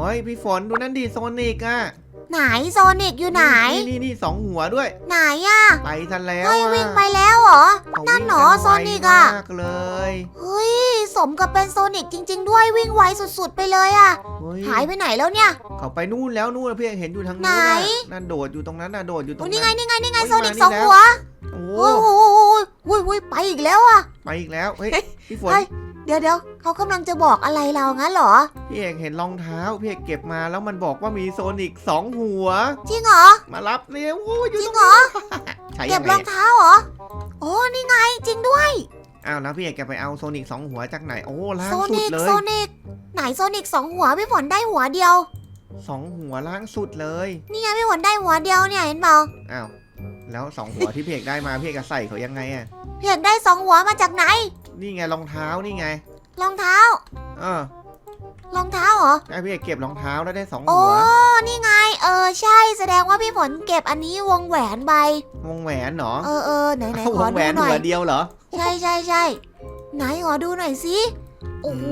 โอ้ยพี่ฝนดูนั่นดิโซนิกอะไหนโซนิกอยู่ไหน นี่นี่นี่สองหัวด้วย ไหนอะไปซะแล้วเฮ้ยอะวิ่งไปแล้วเหรอเขานั่นเหรอวิ่งโซกัไวนิกอะมากเลยเฮ้ยสมกับเป็นโซนิกจริง ๆ ด้วยวิ่งไวสุดๆไปเลยอะเฮ้หายไปไหนแล้วเนี่ย เขาไปนู่นแล้วนู่นพี่เห็นอยู่ทางนู้นไหนน่ะนั่นโดดอยู่ตรงนั้นน่ะโดดอยู่ตรโอ้งนี่นั้นไงนี่ไงนี่ไงเฮ้ยโซนิกมานี่สองแล้วหัวโอ้โอ้โหโอ้ยโอ้ยไปอีกแล้วอะไปอีกแล้วเฮ้ยพี่ฝน เฮ้ยเดี๋ยวเดี๋ยวเขากำลังจะบอกอะไรเรางั้นเหรอ พี่เอกเห็นรองเท้าพี่เอกเก็บมาแล้วมันบอกว่ามีโซนิกสองหัว จริงเหรอ มารับเร็วโอ้ยอจยู่ริตงรงเหรอ ใช้เก็ยับงไงรองเนี่ยเท้าเหรอ โอ้นี่ไงจริงด้วย อ้าวแล้วพี่เอกแกไปเอาโซนิกสองหัวจากไหนโอ้ล่างโซสุนิดกเลโซยนิก ไหนโซนิกสองหัวพี่ฝนได้หัวเดียว สองหัวล่างสุดเลยนี่ไงพี่ฝนได้หัวเดียวเนี่ยเห็นเปล่าอ้าวแล้วสองหัวที่พี่เอกได้มาพี่เอกจะใส่เขายังไงอะพี่เอกได้สองหัวมาจากไหน นี่ไงรองเท้านี่ไง รองเท้า เออรองเท้าเหรอ ไอพี่เอกเก็บรองเท้าแล้วได้สองโอ้หัวนี่ไง เออ ใช่ แสดงว่าพี่ฝนเก็บอันนี้วงแหวนไป วงแหวนเหรอเออเออไหนไหนเอาขวองแหวดูนหน่อหัยวเดียวเหรอ ใช่ใช่ใช่ไหนขอดูหน่อยสิ โอ้โห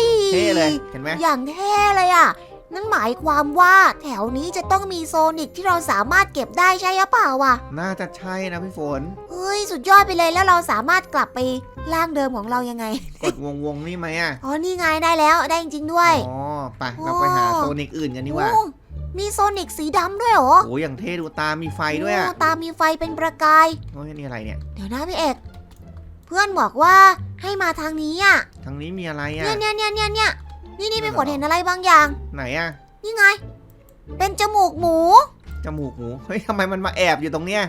ยเท่เลย เห็นไหมอย่างเท่เลยอะ นั่นหมายความว่าแถวนี้จะต้องมีโซนิกที่เราสามารถเก็บได้ใช่หรือเปล่าวะน่าจะใช่นะพี่ฝน เฮ้ย สุดยอดไปเลยแล้วเราสามารถกลับไปร่างเดิมของเรายังไง กดวงวงนี่ไหมอะ อ๋อ นี่ไงได้แล้วได้จริงๆด้วย อ๋อ ไป เราไปหาโซนิกอื่นกันดีกว่าโอ้มีโซนิกสีดำด้วยเหรอ โอ้อย่างเท่ดูตามีไฟด้วยอะโตามีไฟเป็นประกาย โอ้ยนี่อะไรเนี่ย เดี๋ยวนะพี่เอก เพื่อนบอกว่าให้มาทางนี้อะ ทางนี้มีอะไรอะ เนี่ยเนี่ยเนี่ยเนี่ยเนี่ยนี่นี่นั่เป็นนผเหรอลเห็นอะไรบางอย่าง ไหนอะนี่ไง เป็นจมูกหมู จมูกหมูเฮ้ยทำไมมันมาแอบอยู่ตรงเนี้ย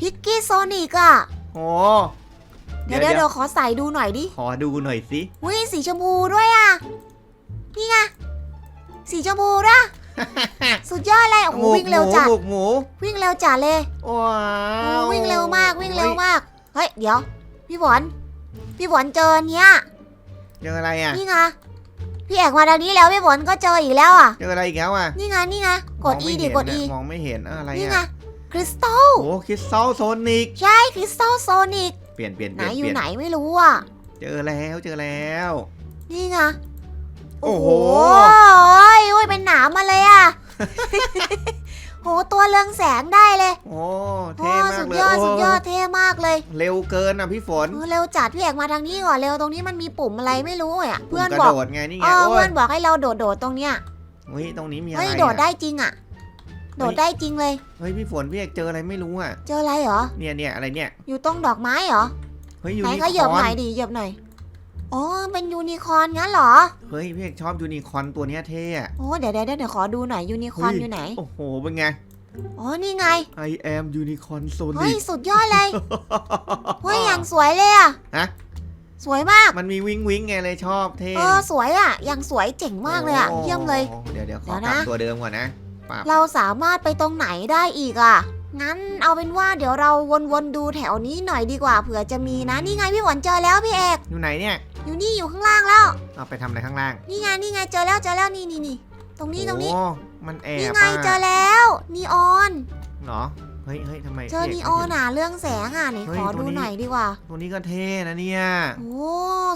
พิกกี้โซนิกอะโอ้เดี๋ยวเดี๋ยวเดี๋ยวขอใส่ดูหน่อยดิ ขอดูหน่อยสิวิสีชมพูด้วยอะนี่ไงสีชมพูนะสุดยอดเลยโอ้โหวิ่งเร็วจัดจมูกหมูวิ่งเร็วจัดเลยว้าโอ้ววิ่งเร็วมากวิ่งเร็วมากเฮ้ยเดี๋ยว พี่ฝนพี่ฝนเจออันเนี้ยเจออะไรอะนี่ไง พี่เอกมาทางนี้แล้วพี่ฝนก็เจออีกแล้วอะ เจออะไรอีกแล้วอะนี่ไงนี่ไงกดมง E ไม่ดิเห็นกดน่ะ E มองไม่เห็นอะไรนี่ไงอะคริสตัลโอ้คริสตัลโซนิกใช่คริสตัลโซนิกเปลี่ยนเปลี่ยนเปไหนลี่ยนอเปยู่ลี่ยนไหนไม่รู้อะ เจอแล้วเจอแล้ว นี่ไงโอ้โหโอ้ยโอ้ยเป็นหนามมาเลยอะ โหตัวเรืองแสงได้เลยโอ้โอ้เท่มาสุกดเลยยอดโสุดยอดเท่มากเลย เร็วเกินอะพี่ฝนเออเร็วจัดพี่เอกมาทางนี้ก่อนเร็วตรงนี้มันมีปุ่มอะไรไม่รู้อะปุ่เพื่มอนกระบอกโดดไงนี่เอไงอโอ้เพื่ยอนบอกให้เราโดดโดดตรงเนี้ยเฮ้ยตรงนี้มีอะไรเฮ้ยอะโดดได้จริงอะโดดได้จริงเลย เฮ้ยพี่ฝนพี่เอกเจออะไรไม่รู้อะ เจออะไรเหรอ เนี่ยเนี่ยอะไรเนี่ย อยู่ตรงดอกไม้เหรอ เฮ้ยยูไหนนิคก็เหยียบอหน่ร์อยนดิเหยียบหน่อย อ๋อเป็นยูนิคอร์นงั้นเหรอ เฮ้ยพี่เอกชอบยูนิคอร์นตัวเนี้ยเท่อะโอ้เดี๋ยวเดี๋ยวเดี๋ยวขอดูหน่อยยูนิคอร์นเฮ้ยอยู่ไหน โอ้โหเป็นไง อ๋อ นี่ไง I am unicorn เฮ้ย sonic สุดยอดเลย เฮ้ย อย่างสวยเลยอะฮะ สวยมาก มันมีวิงวิงไงเลยชอบเท่เออสวยอะอย่างสวยเจ๋งมากเลยอะโเยี่ยมเลย เดี๋ยวเดี๋ยวขเดี๋อยวกลันะบตัวเดิมก่อนนะปรับเราสามารถไปตรงไหนได้อีกอะงั้นเอาเป็นว่าเดี๋ยวเราวนๆดูแถวนี้หน่อยดีกว่าเผื่อจะมีนะ นี่ไงพี่หวนเจอแล้วพี่เอกอยู่ไหนเนี่ย อยู่นี่อยู่ข้างล่างแล้ว เอาไปทำอะไรข้างล่างนี่ไงนี่ไงเจอแล้วเจอแล้วนี่นี่นี่ตรงนี้ตรงนี้โอ้มันแอบนี่ไงะเจอแล้วนีออนเหรอเฮ้ยเฮ้ยทำไมเจอพี่นีกออไม่นเห็อะเรื่องแสงอะไหนเฮ้ยขอตัวดูนี้หน่อยดีกว่าตัวนี้ก็เท่นะเนี่ยโอ้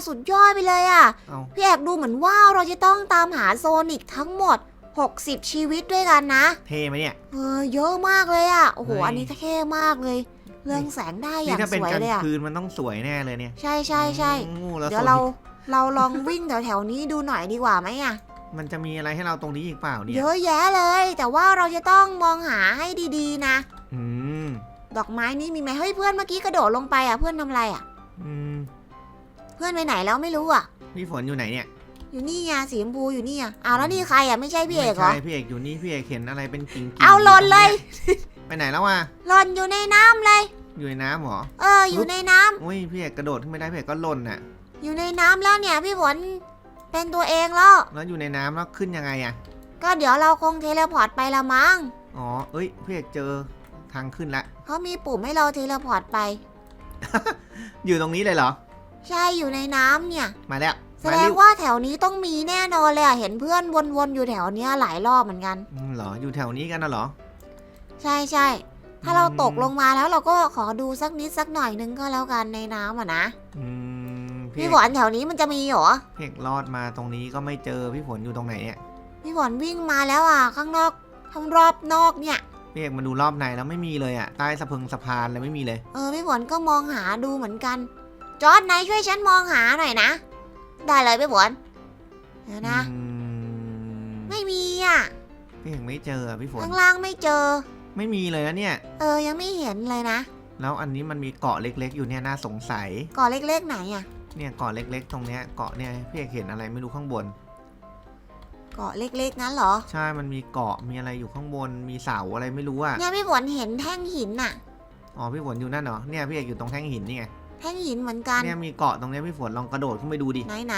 สุดยอดไปเลยอะเอาพี่เอกดูเหมือนว่าเราจะต้องตามหาโซนิกทั้งหมด 60 ชีวิตด้วยกันนะ เท่ไหมเนี่ยเออเยอะมากเลยอะโอ้โหเฮ้ยอันนี้เท่มากเลย เรื่องแสงได้อนี่ย่างถ้าเป็นสวยกลางเลยอะคืนมันต้องสวยแน่เลยเนี่ยใช่ใช่ใช่โอ้แล้วเดี๋ยวโซเรานิคเราลองวิ่งแถวแถวๆนี้ดูหน่อยดีกว่าไหมอะมันจะมีอะไรให้เราตรงนี้อีกเปล่าเนี่ยเยอะแยะเลย แต่ว่าเราจะต้องมองหาให้ดีๆนะ อืมดอกไม้นี้มีไหมเฮ้ยเพื่อนเมื่อกี้กระโดดลงไปอะเพื่อนทำอะไรอะอืมเพื่อนไปไหนแล้วไม่รู้อะพี่ฝนอยู่ไหนเนี่ยอยู่นี่ไงสีชมพูอยู่นี่อะอ้าวแล้วนี่ใครอะไม่ใช่พี่เอกเหรอ ไม่ใช่พี่เอกอยู่นี่พี่เอกเห็นอะไรเป็นกิ่งๆเอาหล่นเลย ไปไหนแล้วอะหล่นอยู่ในน้ำเลย อยู่ในน้ำเหรอ เออ อยู่ในน้ำอุ้ยพี่เอกกระโดดขึ้นไม่ได้พี่เอกก็หล่นน่ะ อยู่ในน้ำแล้วเนี่ยพี่ฝนเป็นตัวเองแล้ว แล้วอยู่ในน้ำแล้วขึ้นยังไงอะ ก็เดี๋ยวเราคงเทเลพอร์ตไปละมั้งอ๋อ เอ้ยพี่เอกเจอทางขึ้นละ เขามีปุ่มให้เราเทเลพอร์ตไป อยู่ตรงนี้เลยเหรอ ใช่อยู่ในน้ำเนี่ย มาแล้วแสมาดเร็งวว่าแถวนี้ต้องมีแน่นอนเลยอะเห็นเพื่อนวนๆอยู่แถวเนี้ยหลายรอบเหมือนกัน อืมเหรอ อยู่แถวนี้กันนะเหรอ ใช่ใช่ถ้าเราตกลงมาแล้วเราก็ขอดูสักนิดสักหน่อยนึงก็แล้วกันในน้ำอะนะอืมพี่พี่เอกฝนแถวนี้มันจะมีเหรอพี่เอกรอดมาตรงนี้ก็ไม่เจอพี่ฝนอยู่ตรงไหนเนี่ยพี่ฝนวิ่งมาแล้วอะข้างนอกข้างรอบนอกเนี่ย พี่เอกมาดูรอบในแล้วไม่มีเลยอะใต้สะพึงสะพานเลยไม่มีเลย เออพี่ฝนก็มองหาดูเหมือนกัน จอร์ดนายช่วยฉันมองหาหน่อยนะ ได้เลยพี่ฝนเดี๋ยวนะ อืมไม่มีอะพี่เอกไม่เจออะพี่ฝนข้างล่างไม่เจอ ไม่มีเลยนะเนี่ย เออ ยังไม่เห็นเลยนะแล้วอันนี้มันมีเกาะเล็ก ๆ อยู่เนี่ยน่าสงสัย เก่อเล็กๆไหนอะ เนี่ยเกาะเล็ก ๆ ตรงเนี้ยเกาะเนี่ยพี่เอกเห็นอะไรไม่รู้ข้างบน เกาะเล็กๆงั้นเหรอ ใช่ มันมีเกาะมีอะไรอยู่ข้างบน มีเสาอะไรไม่รู้อะเนี่ยพี่ฝนเห็นแท่งหินน่ะ อ๋อพี่ฝนอยู่นั่นเหรอ เนี่ยพี่เอกอยู่ตรงแท่งหินนี่ไง แท่งหินเหมือนกัน เนี่ยมีเกาะตรงเนี้ยพี่ฝนลองกระโดดขึ้นไปดูดิ ไหนไหน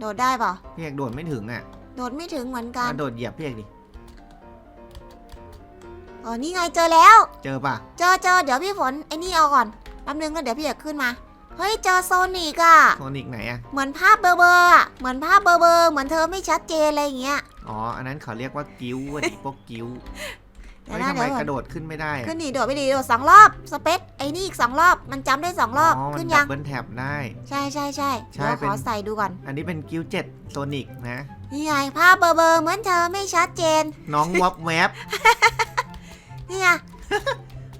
โดดได้เปล่าพี่เอกโดดไม่ถึงอะโดดไม่ถึงเหมือนกัน กระโดดเหยียบพี่เอกดิ อ๋อนี่ไงเจอแล้ว เจอปะเจอเจอเดี๋ยวพี่ฝนไอ้นี่เอาก่อนแป๊บนึงแล้วเดี๋ยวพี่เอกขึ้นมาเฮ้ยเจอโซนิกอะโซนิกไหนอะเหมือนภาพเบลอๆอะเหมือนภาพเบลอๆเหมือนเธอไม่ชัดเจนอะไรอย่างเงี้ยอ๋ออันนั้นเขาเรียกว่ากิ้วอะดิพวกกิ้วเดี๋ยเฮ้วยนะทำไมเดี๋ยวก่กอนระโดดขึ้นไม่ได้อะขึ้นนี่โดดไปดีโดดสองรอบสเปซไอ้นี่อีกสองรอบมันจำได้สองรอบอ๋อมันขึ้นดัยับงเบิลแท็บได้ใช่ใช่ใช่ใช่เดี๋ยวเป็ขนอใส่ดูก่อน อันนี้เป็นกิ้วเจ็ดโซนิกนะนี่ไงภาพเบลอๆเหมือนเธอไม่ชัดเจน น้องวับแวบ นี่ไง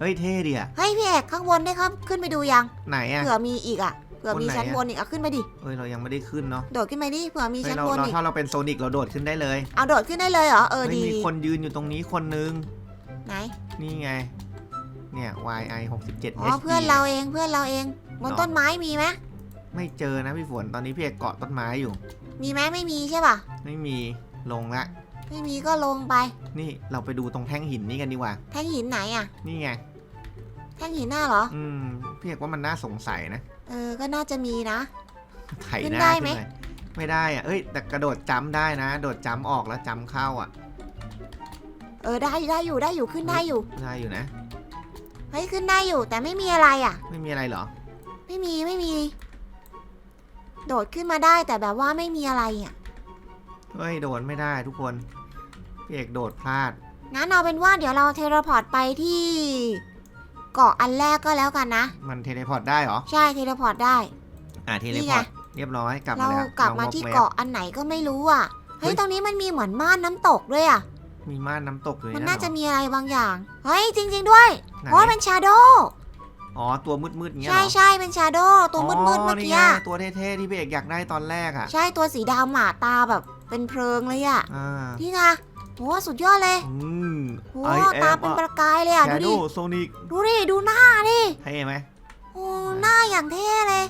เฮ้ยเท่ดิอะเฮ้ยพี่เอกข้างบนได้ครับขึ้นไปดูยังไหนอะเผื่อมีอีกอะเผื่อมีบนไหนอะชั้นบนอีกอะขึ้นไปดิเฮ้ยเรายังไม่ได้ขึ้นเนาะโดดขึ้นไปดิเผื่อมีเฮ้ยชั้นเราบนเราอีกถ้าเราเป็นโซนิกเราโดดขึ้นได้เลยเอาโดดขึ้นได้เลยเหรอเออเฮ้ยดีมีคนยืนอยู่ตรงนี้คนนึง ไหนนี่ไง เนี่ย YI 67 อ๋อ HD เพื่อนเราเองเพื่อนเราเอง บนเนอะต้นไม้มีไหมไม่เจอนะพี่ฝนตอนนี้พี่เอกเกาะต้นไม้อยู่ มีไหมไม่มีใช่ป่ะ ไม่มีลงละ ไม่มีก็ลงไป นี่เราไปดูตรงแท่งหินนี่กันดีกว่า แท่งหินไหนอะ นี่ไง แท่งหินหน้าเหรอ อืมพี่เอกว่ามันน่าสงสัยนะเออ ก็น่าจะมีนะ ไถขึ้นหน้าได้ขึ้นไหมเลยไม่ได้อะเอ้ย แต่กระโดดจ้ำได้นะ โดดจ้ำออกแล้วจ้ำเข้าอะ เออได้ได้อยู่ได้อยู่ขึ้นได้อยู่ ได้อยู่นะ เฮ้ยขึ้นได้อยู่แต่ไม่มีอะไรอะ ไม่มีอะไรเหรอ ไม่มีไม่มี โดดขึ้นมาได้แต่แบบว่าไม่มีอะไรอะ เฮ้ย โดดไม่ได้ทุกคน พี่เอกโดดพลาด งั้นเอาเป็นว่าเดี๋ยวเราเทเลพอร์ตไปที่เกาะอันแรกก็แล้วกันนะ มันเทเลพอร์ตได้เหรอ ใช่เทเลพอร์ตได้ อ่าเทเลนี่พไง อร์ตเรียบร้อยกลับเรามาแล้วกลับมาน้องที่วอกแวบเกาะอันไหนก็ไม่รู้อะ เฮ้เฮ้ยยตรงนี้มันมีเหมือนม่านน้ำตกด้วยอะ มีม่านน้ำตกอยู่มันใน่าจะเหรอมีอะไรบางอย่าง เฮ้ยจริง ๆ ด้วยไหนโอ้ยเป็นชาโดอ๋อตัวมืดๆอย่างเงี้ยใช่เหรอใช่เป็นชาโดตัวมืดๆเมื่อนี่กี้ไงอะตัวเท่ๆที่พี่เอกอยากได้ตอนแรกอะใช่ตัวสีดำอะตาแบบเป็นเพลิงเลยอะอ่านี่ไง โหสุดยอดเลยอืมโห I ตา am เป็น a ประกายเลยอะ ดูดิ Shadow Sonic ดูดิ ดูหน้าดิเท่ไหมโอ้หน้าอย่างเท่เลย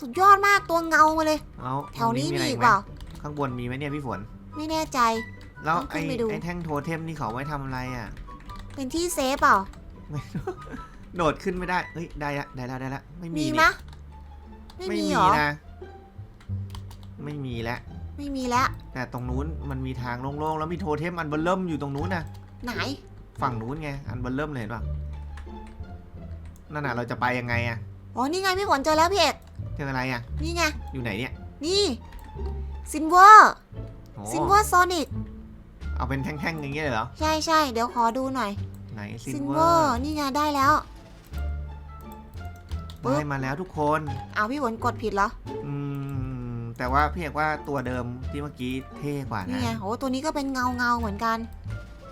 สุดยอดมากตัวเงามาเลยแล้วแถวนี้ตรงมีอะไรอีกไหเปล่า ข้างบนมีไหมเนี่ยพี่ฝน ไม่แน่ใจ แล้วต้องขึ้ไอ้นไปดู ไอ้แท่งโทเทมนี่เขาไว้ทำอะไรอะ เป็นที่เซฟเปล่าโดดขึ้นไม่ได้ เฮ้ย ได้ละ ได้ละได้ละ ไม่มีมีนี่มะ ไม่มีเหรอ นะ ไม่มีแล้ว ไม่มีแล้ว แต่ตรงนู้นมันมีทางโล่งๆ แล้วมีโทเทมอันเบลเริ่มอยู่ตรงนู้นนะไหน ฝั่งนู้นไง อันเบลเริ่มเลยเห็นป่ะนั่นน่ะเราจะไปยังไงอะอ๋อ นี่ไงพี่ฝนเจอแล้วพี่เอกเจออะไรอะนี่ไง อยู่ไหนเนี่ยนี่ซินเวอร์โอ้ซินเวอร์โซนิกเอาเป็นแท่งๆอย่างเงี้ยเลยเหรอ ใช่ใช่เดี๋ยวขอดูหน่อยไหนซิซินนเวเวออร์ร์นี่ไงได้แล้ว ปึ๊บ ได้มาแล้วทุกคน เอาพี่ฝนกดผิดเหรอ อืม แต่ว่าพี่เอกว่าตัวเดิมที่เมื่อกี้เท่กว่านี่นะไงโอ้ตัวนี้ก็เป็นเงาเงาๆเหมือนกัน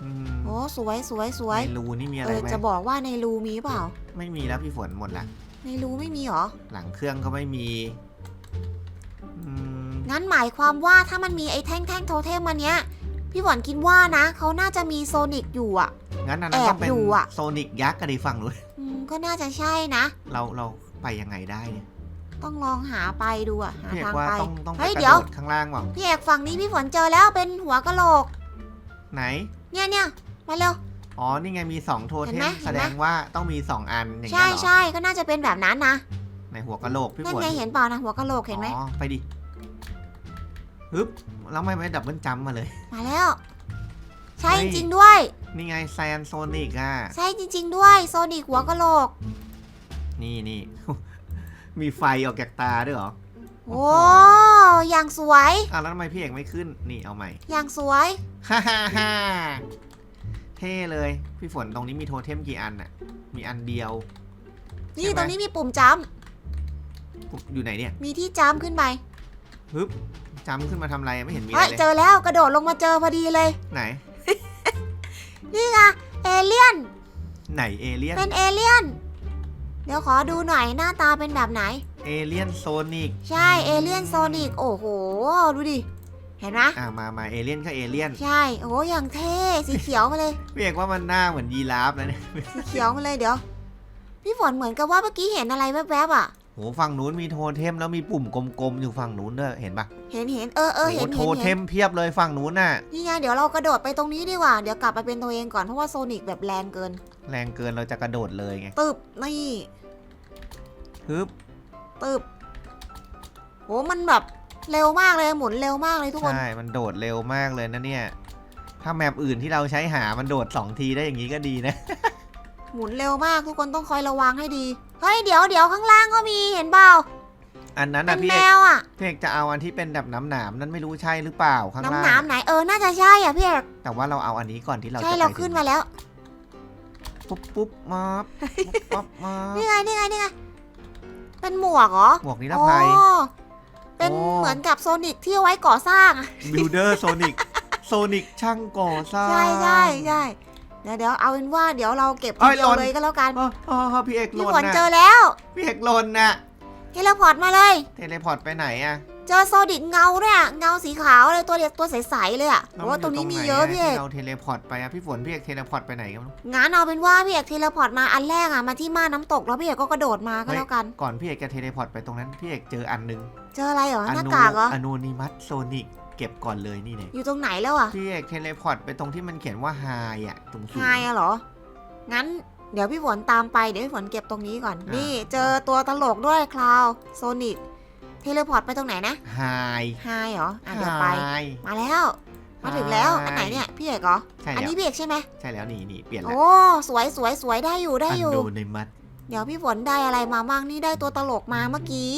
อืมโอ้สวยสวยสวยในรูนี่มีอะเอไรอไหมจะบอกว่าในรูมีเปล่า ไม่มีแล้วพี่ฝนหมดละ ในรูไม่มีเหรอ หลังเครื่องก็ไม่มีอืมงั้นหมายความว่าถ้ามันมีไอ้แท่งแท่งโทเทมมันเนี้ย พี่ฝนคิดว่านะ เขาน่าจะมีโซนิกอยู่อะงั้นอันนั้นแอบต้องเป็นอยู่อะ โซนิกยักษ์กันดีฝั่งนู้น อืมก็น่าจะใช่นะ เราเราไปยังไงได้เนี่ย ต้องลองหาไปดูอะหาพี่เอกทางว่าไป ต้องต้องไปเฮ้ยกระเดี๋ยว โดดข้างล่างเปล่าพี่เอกฝั่งนี้พี่ฝนเจอแล้วเป็นหัวกะโหลก ไหน เนี่ยเนี่ยมาเร็ว อ๋อ นี่ไงมีสองโทเห็เทนไหมมเห็นไหม แสดงว่าต้องมีสองอันอย่างใช่เงี้ยเหรอใช่ก็น่าจะเป็นแบบนั้นนะในหัวกะโหลกพี่นั่ฝนนไงเห็นเปล่านะหัวกะโหลกเห็นไหมอ๋อ ไปดิฮึบแล้วไม่ไม่ดับเบิลจัมป์มาเลย มาแล้ว ใช่เฮ้จย ริงๆด้วย นี่ไงแซนโซนิกอะ ใช่จริง ๆ ด้วยโซนิกหัวกะโหลก นี่นี่ มีไฟออกจากตาด้วยเหรอโอ้อย่างสวย อะแล้วทำไมพี่เอกไม่ขึ้น นี่เอาใหม่ อย่างสวย ฮ่าฮ่าฮ่าเท่เลย พี่ฝนตรงนี้มีโทเทมกี่อันน่ะ มีอันเดียว นี่ใช่ไหม ตรงนี้มีปุ่มจัมป์อยู่ไหนเนี่ยมีที่จัมป์ขึ้นไปฮึบจำขึ้นมาทำอะไรไม่เห็นมีอะเฮ้ไรยเลยเจอแล้วกระโดดลงมาเจอพอดีเลย ไหน นี่ไงเอเลี่ยน ไหนเอเลี่ยน เป็นเอเลี่ยนเดี๋ยวขอดูหน่อยหน้าตาเป็นแบบไหน เอเลี่ยนโซนิกใช่เอเลี่ยนโซนิกโอ้โห ดูดิ เห็นไหมอ่ามามาเอเลี่ยนก็เอเลี่ยนใช่โอ้อย่างเท่สีเขียวมาเลย พี่เอกว่ามันหน้าเหมือนยีราฟนะเนี่ยสีเขียวมาเลยเดี๋ยว พี่ฝนเหมือนกับว่าเมื่อกี้เห็นอะไรแวบๆอะ โหฝั่งนู้นมีโทเทมแล้วมีปุ่มกลมๆอยู่ฝั่งนู้นด้วยเห็นปะเห็นเห็นเออเออโหเห็นโทเห็นเทเห็นมเพียบเลยฝั่งนู้นน่ะ นี่ไงเดี๋ยวเรากระโดดไปตรงนี้ดีกว่า เดี๋ยวกลับไปเป็นตัวเองก่อนเพราะว่าโซนิกแบบแรงเกิน แรงเกินเราจะกระโดดเลยไงตึบนี่ฮึบตึบโหมันแบบเร็วมากเลยหมุนเร็วมากเลยทุกคน ใช่มันโดดเร็วมากเลยนะเนี่ย ถ้าแมปอื่นที่เราใช้หามันโดดสองทีได้อย่างนี้ก็ดีนะ หมุนเร็วมากทุกคนต้องคอยระวังให้ดี เฮ้ยเดี๋ยวเดี๋ยวข้างล่างก็มีเห็นเปล่าอันนั้นเป็นะนพี่แมเอกวอะพี่เอกจะเอาอันที่เป็นแบบน้ำหนามๆนั้นไม่รู้ใช่หรือเปล่าข้างน้ำล่างหนามไหนเออน่าจะใช่อะพี่เอกแต่ว่าเราเอาอันนี้ก่อนที่เราใช่จะเราไปขึ้นถึงมาแล้วปุ๊บปุ๊บมาบปุ๊บปั๊บมาบนี่ไงนี่ไงนี่ไงเป็นหมวกเหรอหมวกนิรอ๋อภัยเป็นโอ้ เหมือนกับโซนิกที่เอาไว้ก่อสร้างอะบิลเดอร์โซนิกโซนิกช่างก่อสร้างใช่ใช่ใช่ เดี๋ยวเดี๋ยวเอาเป็นว่าเดี๋ยวเราเก็บเอ้ทียเดียวหล่นเลยก็แล้วกันอ๋ออ๋อพี่เอกหพี่ล่นฝนน่ะเจอแล้วพี่เอกหล่นน่ะเทเลพอร์ตมาเลย เทเลพอร์ตไปไหนอะ เจอโซดิกเงาด้วยอะเงาสีขาวเลยตัวเดียวตัวใสๆเลยอะเพราะว่าตรงนี้มีเยอะพี่เอกเราเทเลพอร์ตไปอะพี่ฝนพี่เอกเทเลพอร์ตไปไหนกันไม่รู้งั้นเอาเป็นว่าพี่เอกเทเลพอร์ตมาอันแรกอะมาที่ม่าน้ำตกแล้วพี่เอกก็กระโดดมาก็เฮ้ยแล้วกัน ก่อนพี่เอกจะเทเลพอร์ตไปตรงนั้นพี่เอกเจออันหนึงเจออะไรเหรออหน้านูกากเหรออนูนิมัสโซนิก เก็บก่อนเลยนี่เนี่ยอยู่ตรงไหนแล้วอะพี่เอกเทเลพอร์ตไปตรงที่มันเขียนว่าไฮอะตรงสูไฮงอะเหรอ งั้นเดี๋ยวพี่ฝนตามไป เดี๋ยวพี่ฝนเก็บตรงนี้ก่อน อ่านี่นี่เจอตัวตลกด้วยคลาวโซนิกเทเลพอร์ตไปตรงไหนนะไฮไฮเหรอ อะเดี๋ยวไปไฮมาแล้ว มาถึงแล้ว อันไหนเนี่ยพี่เอกเหรอ ใช่อันแล้วนี้พี่เอกใช่ไหมใช่แล้วนี่นี่เปลี่ยนแล้วโอ้สวยสวยสวยได้อยู่ได้ออยู่นูนิมัสเดี๋ยวพี่ฝนได้อะไรมาบ้างนี่ได้ตัวตลกมาเมื่อกี้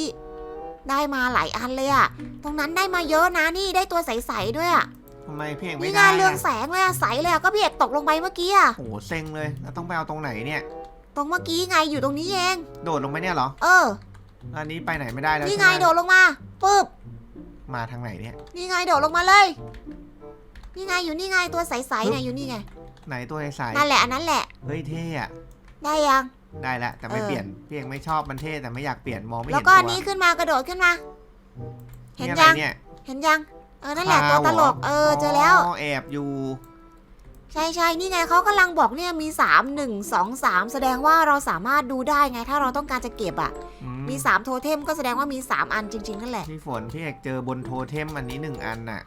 ได้มาหลายอันเลยอะตรงนั้นได้มาเยอะนะนี่ได้ตัวใสๆด้วยอะทำไมพี่เอกไม่นี่ได้งานเรืองอะแสงเลยอะใสเลยอะก็พี่เอกตกลงไปเมื่อกี้อะโอ้โหเซ็งเลยแล้วต้องไปเอาตรงไหนเนี่ย ตรงเมื่อกี้ไงอยู่ตรงนี้เอง โดดลงไปเนี่ยเหรอเออ อันนี้ไปไหนไม่ได้แล้วนี่ใช่ไงไหมโดดลงมาปึ๊บ มาทางไหนเนี่ย นี่ไงโดดลงมาเลย นี่ไงอยู่นี่ไงตัวใสๆเนี่ยอยู่นี่ไง ไหนตัวใสนั่นแหละอันนั้นแหละ ๆเฮ้ยเท่อะได้ยัง ได้แล้วแต่ไม่เออเปลี่ยนพี่เอกไม่ชอบมันเท่แต่ไม่อยากเปลี่ยนมองไม่แล้เห็วนก็ตัอันวนี้ขึ้นมากระโดดขึ้นมา เห็นอะไรยัง เนี่ย เห็นยัง เออ นั่นแหละคตัวราวตลก เหรอเออ เจอแล้วอ๋อแอบอยู่ ใช่ใช่นี่ไงเขากำลังบอกเนี่ยมี 3 1 2 3 แสดงว่าเราสามารถดูได้ไงถ้าเราต้องการจะเก็บอะ อืมี3 โทเทมก็แสดงว่ามี 3 อันจริง ๆ นั่นแหละ พี่ฝนพี่เอกเจอบนโทเทมอันนี้หนึ่งอันน่ะ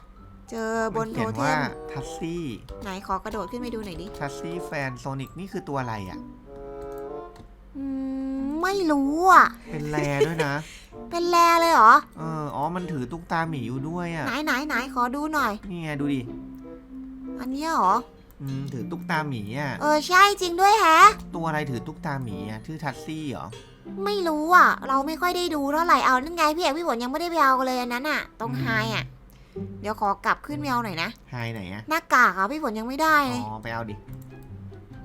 เจอบนมัโทเขียนเทว่ามทัสซี่ไหนขอกระโดดขึ้นไปดูหน่อยดิ ทัสซี่แฟนโซนิกนี่คือตัวอะไรอะ อืมไม่รู้อะ เป็นแรด้วยนะ เป็นแลเลยเหรอ เอออ๋อ มันถือตุ๊กตาหมีอยู่ด้วยอะ ไหนไหนไหนขอดูหน่อย นี่ไงดูดิ อันเนี้ยเหรอ อืม ถือตุ๊กตาหมีอะ เออใช่จริงด้วยแฮะ ตัวอะไรถือตุ๊กตาหมีอะ ชื่อทัสซี่เหรอ ไม่รู้อะ เราไม่ค่อยได้ดูเท่าไหร่เอานั่นไงพี่เอกพี่ฝนยังไม่ได้ไปเอากันเลยอันนั้นอะ ตรงอืม ไฮอะ เดี๋ยวขอกลับขึ้นไปเอาหน่อยนะไฮไหนอะ หน้ากากอะพี่ฝนยังไม่ได้เลย อ๋อ ไปเอาดิ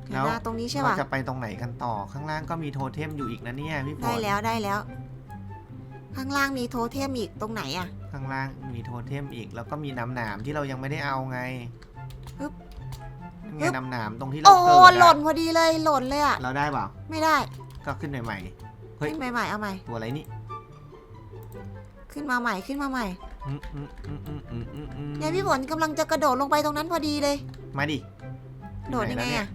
เดี๋ยวนะตรงนี้ใช่เราป่ะ จะไปตรงไหนกันต่อข้างล่างก็มีโทเทมอยู่อีกนะเนี่ยพี่ฝได้นแล้วได้แล้ว ข้างล่างมีโทเทมอีกตรงไหนอะข้างล่างมีโทเทมอีก แล้วก็มีน้ำหนามที่เรายังไม่ได้เอาไงฮึบนั่นฮึไงบน้ำหนามตรงที่เราโอ้เกิดหล่อะนพอดีเลยหล่นเลยอะเราได้เปล่าไม่ได้ก็ขึ้นใหม่ เฮ้ย ขึ้นใหม่ๆเอาใหม่ ๆตัวอะไรนี่ขึ้นมาใหม่ขึ้นมาใหม่อืมอืมอืมอืมอืมอืมอืมเนี่ยพี่ฝนกำลังจะกระโดดลงไปตรงนั้นพอดีเลย มาดิโดดยังไงหนแล้วเนี่อะ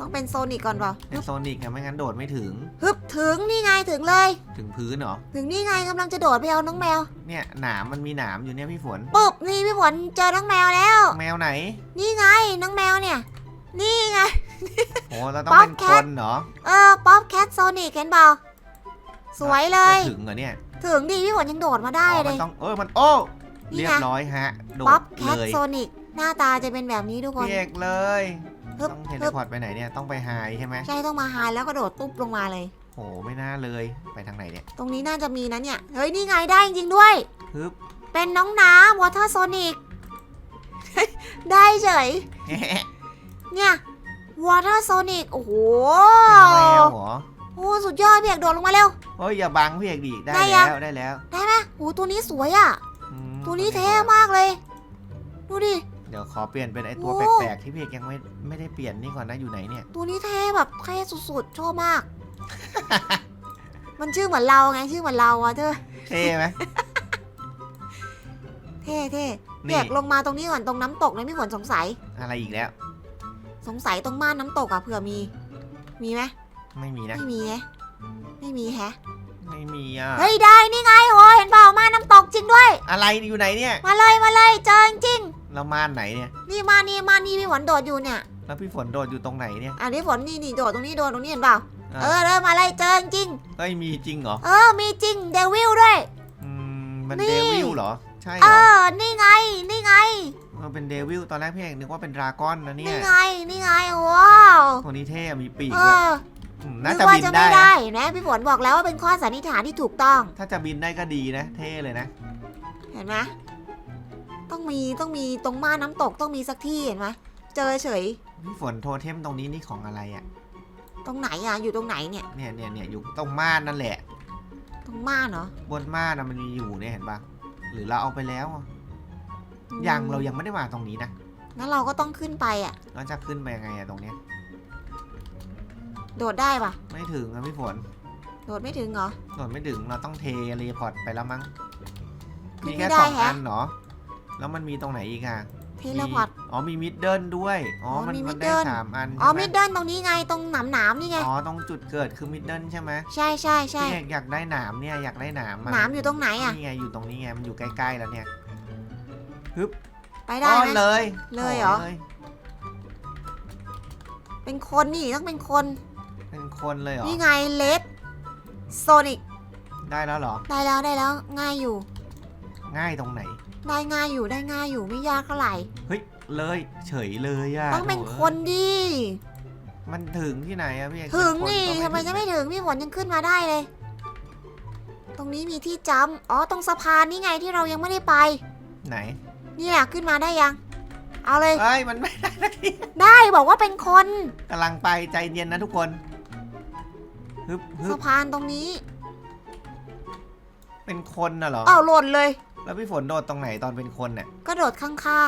ต้องเป็นโซนิกก่อนเปล่าเป็นโซนิกอะไม่งั้นโดดไม่ถึง ฮึบถึงนี่ไงถึงเลย ถึงพื้นเหรอ ถึงนี่ไงกำลังจะโดดไปเอาน้องแมว เนี่ยหนามมันมีหนามอยู่เนี่ยพี่ฝน ปุ๊บนี่พี่ฝนเจอน้องแมวแล้ว แมวไหน นี่ไงน้องแมวเนี่ย นี่ไง โอ้เราต้องป๊อปเป็นแคคท นเหรอเออป๊อปแคทโซนิกเห็นเปล่าสวยเลย จะถึงเหรอเนี่ยถึงดิพี่ฝนยังโดดมาได้อ๋อเลมันยต้องเออมันโอ้นี่ไง เรียบร้อยฮะ โดป๊อดปแคเลทยโซนิกหน้าตาจะเป็นแบบนี้ทุกคนพี่เอกเลยฮึบ ต้องเทเลฮึบพอร์ตไปไหนเนี่ยต้องไปไฮใช่ไหมใช่ต้องมาหายแล้วก็โดดตุ๊บลงมาเลยโอ้ไม่น่าเลยไปทางไหนเนี่ยตรงนี้น่าจะมีนะเนี่ย เฮ้ย นี่ไงได้จริงๆด้วย ฮึบ เป็นน้องน้ำวอเตอร์โซนิก ได้เฉย เนี่ยวอเตอร์โซนิก โอ้โหเป็นแมวเหรอโอ้สุดยอดพี่เอกโดดลงมาเร็ว เฮ้ยอย่าบังพี่เอกดิได้ได้ยัง แล้วได้แล้วได้ไหมโอ้ตัวนี้สวยอะอืมตัวนี้เท่มากเลย ดูดิ เดี๋ยวขอเปลี่ยนเป็นไอตัวโอ้แปลกๆที่พี่เอกยังไม่ไม่ได้เปลี่ยนนี่ก่อนนะอยู่ไหนเนี่ย ตัวนี้เท่แบบเท่สุดๆชอบมาก มันชื่อเหมือนเราไงชื่อเหมือนเราอะเธอเท่ไหมเท่เท่พี่นี่เอกลงมาตรงนี้ก่อนตรงน้ำตกเลยพี่ฝนสงสัย อะไรอีกแล้ว สงสัยตรงม่านน้ำตกอะเผื่อมี มีไหมไม่มีนะไม่มีไงไม่มีแฮะไม่มีอะเฮ้ยได้นี่ไงโอ้เห็นเปล่าม่านน้ำตกจริงด้วย อะไรอยู่ไหนเนี่ย มาเลยมาเลยเจอจริง แล้วม่านไหนเนี่ยนี่มานี่มานี่พี่ฝนโดดอยู่เนี่ยแล้วพี่ฝนโดดอยู่ตรงไหนเนี่ยอะพี่ฝนนี่นี่โดดตรงนี้โดดตรงนี้เห็นเปล่าอะเออเริ่มมาเลยเจอจริงเฮ้ยมีจริงเหรอเออมีจริงเดวิลด้วย อืมมันนี่ เดวิลเหรอใช่เหเอรออนี่ไงนี่ไง มันเป็นเดวิลตอนแรกพี่เอกนึกว่าเป็นดราก้อนนะเนี่นี่ยไงนี่ไงว้าวตัวนี้เท่อะมีปีกเอด้วยอมนึน่ากจะว่าบินจะได้ไม่นะได้นะพี่ฝนบอกแล้วว่าเป็นข้อสันนิษฐานที่ถูกต้อง ถ้าจะบินได้ก็ดีนะ เท่เลยนะ เห็นไหม ต้องมีต้องมีตรงม่านน้ำตกต้องมีสักที่เห็นไหมเจอเฉย พี่ฝนโทเทมตรงนี้นี่ของอะไรอะ ตรงไหนอะอยู่ตรงไหนเนี่ย เนี่ยเนี่ยเนี่ยอยู่ตรงม่านนั่นแหละ ตรงม่านเหรอบนม่านนะมันมีอยู่เนี่ยเห็นปะหรือเราเอาไปแล้วอะยังเรายังไม่ได้มาตรงนี้นะงั้นเราก็ต้องขึ้นไปอะ เราจะขึ้นไปยังไงอะตรงเนี้ยโดดได้ปะไม่ถึงอะพี่ฝนโดดไม่ถึงเหรอ โดดไม่ถึงเราต้องเทเลพอร์ตไปแล้วมั้งขึ้มีนแค่ไม่ได้สองแฮะ อันเหรอ แล้วมันมีตรงไหนอีกอะเทเลพอร์ต มีอ๋อมีมิดเดิลด้วย อ๋ออ๋อมันมีมัน middle ได้สามอันอ๋อ ใช่ไหมิดเดิลตรงนี้ไง ตรงหนามหนามๆนี่ไง อ๋อตรงจุดเกิดคือมิดเดิลใช่ไหมใช่ใช่ใช่พี่เอกอยากได้หนามเนี่ยอยากได้หนามอะหนามอยู่ตรงไหนอะ นี่ไงอยู่ตรงนี้ไงมันอยู่ใกล้ๆแล้วเนี่ยไปได้อ๋อไหม เลยเลยเหรอ โยเป็นคนนี่ต้องเป็นคน เป็นคนเลยเหรอนี่ไงเลดโซนิกได้แล้วเหรอ ได้แล้วได้แล้วง่ายอยู่ ง่ายตรงไหน ได้ง่ายอยู่ได้ง่ายอยู่ไม่ยากเท่าไหร่ เฮ้ยเลยเฉยเลยอะต้องเป็นโถ่คนดิมันถึงที่ไหนอะพี่เอกถึงเป็นี่คทำไมก็จะไม่ถึงพี่ฝนยังขึ้นมาได้เลย ตรงนี้มีที่จำอ๋อตรงสะพานนี่ไงที่เรายังไม่ได้ไป ไหนนี่แหละขึ้นมาได้ยัง เอาเลย เอ้ยมันไม่ได้สักทีได้บอกว่าเป็นคนกำลังไปใจเย็นนะทุกคนฮึบฮึสะบพานตรงนี้เป็นคนน่ะเหรออ้าวหล่นเลย แล้วพี่ฝนโดดตรงไหนตอนเป็นคนเนี่ยก็โดดข้างข้า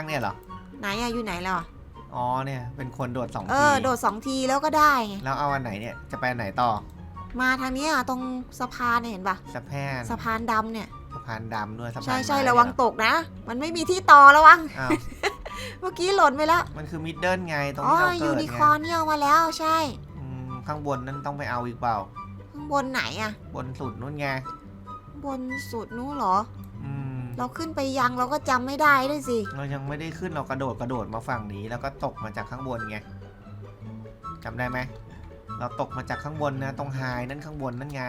งๆเนี่ยเหรอ ๆ ไหนอะอยู่ไหนแล้วอะอ๋อเนี่ย เป็นคนโดดสองเอทีอ โดดสองทีแล้วก็ได้ไง แล้วเอาอันไหนเนี่ย จะไปอันไหนต่อมาทางเนี้ยตรงสะพานเนี่ยเห็นปะสะแพนสะพานดำเนี่ย สะพานดำด้วยสะพานใช่ใช่ไม้ระวังเหอตกนะ มันไม่มีที่ต่อระวัง อ้าว เมื่อกี้หล่นไปแล้วมันคือมิดเดิลไงตรงอ๋อที่เรายูเกิดนิไงคอร์นเนี่ยเอามาแล้วใช่ อืมข้างบนนั่นต้องไปเอาอีกเปล่า ข้างบนไหนอะบนสุดนู่นไงข้าง บนสุดนู้นเหรอ อืมเราขึ้นไปยังเราก็จำไม่ได้ด้วยสิ เรายังไม่ได้ขึ้นเรากระโดดกระโดดมาฝั่งนี้ แล้วก็ตกมาจากข้างบนไงจำได้ไหมเราตกมาจากข้างบนนะ ตรงไฮนั่นข้างบนนั่นไง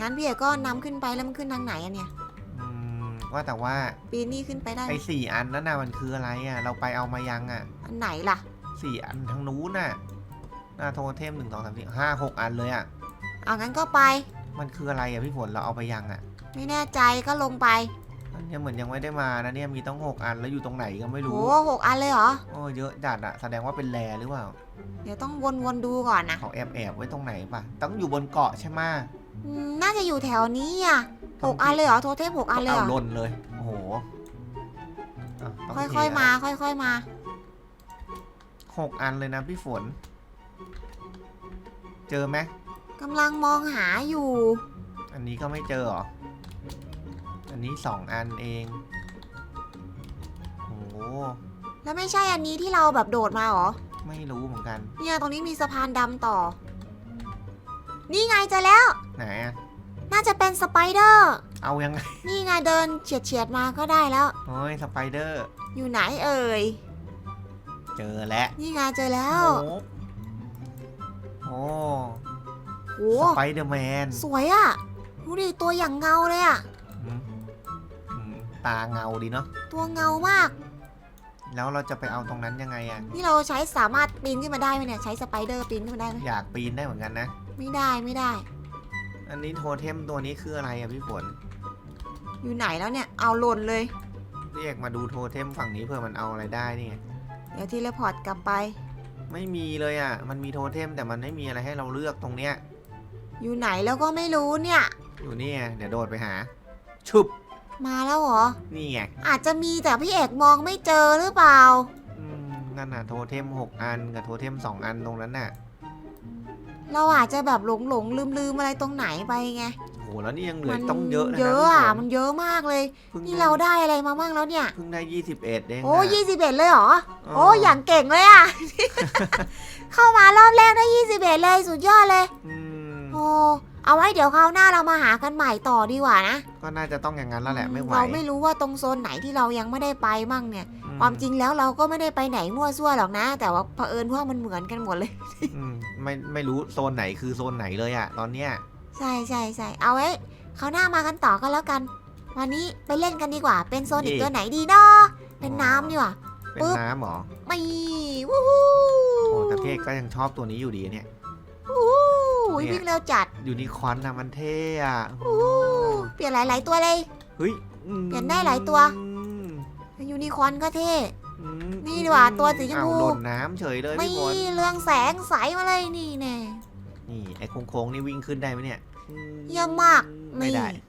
งั้นพี่เอกก็นำขึ้นไปแล้วมันขึ้นทางไหนอะเนี่ย อืมว่าแต่ว่าปีนนี่ขึ้นไปได้ไหมไอ้สี่อันนั้นน่ะมันคืออะไรอะ เราไปเอามายังอะอันไหนล่ะ สี่อันทั้งนู้นน่ะหน้าโทเทมหนึ่งสองสามสี่ห้าหกอันเลยอะ เอางั้นก็ไป มันคืออะไรอะพี่ฝนเราเอาไปยังอะไม่แน่ใจก็ลงไปอันเนี้ยเหมือนยังไม่ได้มานะเนี่ยมีต้องหกอันแล้วอยู่ตรงไหนก็ไม่โหรู้หกอันเลยเหรอ โอ้เยอะจัดอะแสดงว่าเป็นแรหรือเปล่าเดี๋ยวต้องวนๆดูก่อนนะเขาแอบแอบๆไว้ตรงไหนปะต้องอยู่บนเกาะใช่ไหมอืมน่าจะอยู่แถวนี้อะหกอันเลยเหรอโทเทมหกอันเลยเหรเอาอล่นเลยโอ้โหอะต้องค่อยเทๆมา ค่อยๆมา หกอันเลยนะพี่ฝน เจอไหม กำลังมองหาอยู่ อันนี้ก็ไม่เจอเหรอ อันนี้สองอันเอง โอ้โหแล้วไม่ใช่อันนี้ที่เราแบบโดดมาเหรอ ไม่รู้เหมือนกัน เนี่ยตรงนี้มีสะพานดำต่อ นี่ไงเจอแล้ว ไหนอะน่าจะเป็นสไปเดอร์ เอายังไงนี่ไงเดินเฉียดเฉียดๆมาก็ได้แล้ว โอ้ยสไปเดอร์ อยู่ไหนเอ่ย เจอแล้วนี่ไงเจอแล้ว โอ้โหโห สไปเดอร์แมนสวยอะดูดิตัวอย่างเงาเลยอะอืมอืมตาเงาดีเนาะตัวเงามาก แล้วเราจะไปเอาตรงนั้นยังไงอะนี่เราใช้สามารถปีนขึ้นมาได้ไหมเนี่ยใช้สไปเดอร์ปีนขึ้นมาได้ไหมอยากปีนได้เหมือนกันนะ ไม่ได้ไม่ได้ อันนี้โทเทมตัวนี้คืออะไรอะพี่ฝนอยู่ไหนแล้วเนี่ยเอาหล่นเลย เรียกมาดูโทเทมฝั่งนี้เพื่อมันเอาอะไรได้นี่ไงเดี๋ยวทีเลพอร์ตกลับไป ไม่มีเลยอะมันมีโทเทมแต่มันไม่มีอะไรให้เราเลือกตรงเนี้ย อยู่ไหนแล้วก็ไม่รู้เนี่ย อยู่นี่ไงเดี๋ยวโดดไปหา ชุบ มาแล้วเหรอ นี่ไงอาจจะมีแต่พี่เอกมองไม่เจอหรือเปล่า อืมนั่นน่ะโทเทมหกอันกับโทเทมสองอันตรงนั้นน่ะเราอาจจะแบบหลงหลงลืมลืมๆอะไรตรงไหนไปไงโหแล้วนี่ยังเหลือมัอกต้องเยอะนะเยอะอะทุกคมันเยอะมากเลย เพิ่งนี่เราได้อะไรมาบ้างแล้วเนี่ย เพิ่งได้ยี่สิบเอ็ดเองโอ้น่ะยี่สิบเอ็ดเลยเหรออ๋อโอ้อย่างเก่งเลยอะ เข้ามารอบแรกได้ยี่สิบเอ็ดเลยสุดยอดเลย อืม โอ้เอาไว้เดี๋ยวคราวหน้าเรามาหากันใหม่ต่อดีกว่านะก็น่าจะต้องอย่างนั้นแล้วแหละไม่ไหวเราไม่รู้ว่าตรงโซนไหนที่เรายังไม่ได้ไปมั่งเนี่ย อืความจริงแล้วเราก็ไม่ได้ไปไหนมั่วซั่วหรอกนะ แต่ว่าเผอิญพวกมันเหมือนกันหมดเลย อืมไม่ไม่รู้โซนไหนคือโซนไหนเลยอะตอนเนี้ยใช่ใช่ใช่เอาไว้คราวหน้ามากันต่อกันแล้วกัน วันนี้ไปเล่นกันดีกว่า เป็นโซนอีกตัวไหนดีเนาะเป็นน้ำดีกว่า เป็นปึ๊บ น้ำเหรอไม่วู้ฮู้โอ้แต่เพกก็ยังชอบตัวนี้อยู่ดีเนี่ย วู้ฮู้เนี่ ยวิ่งเร็วจัดยูนิคอร์นนะมันเท่อะวู้ฮู้เปลี่ยนหลาย ๆ ตัวเลย เฮ้ยอืมเปลี่ยนได้หลายตัว ยูนิคอร์นก็เท่อืมนี่ดีกว่าตัวสีชมพูเอาหล่นน้ำเฉยเลยไม่พี่ฝนเรืองแสงใสมาเลยนี่แน่นี่ไอ้โค้งๆนี่วิ่งขึ้นได้ไหมเนี่ย เยี่ยมมากไม่ได้นี่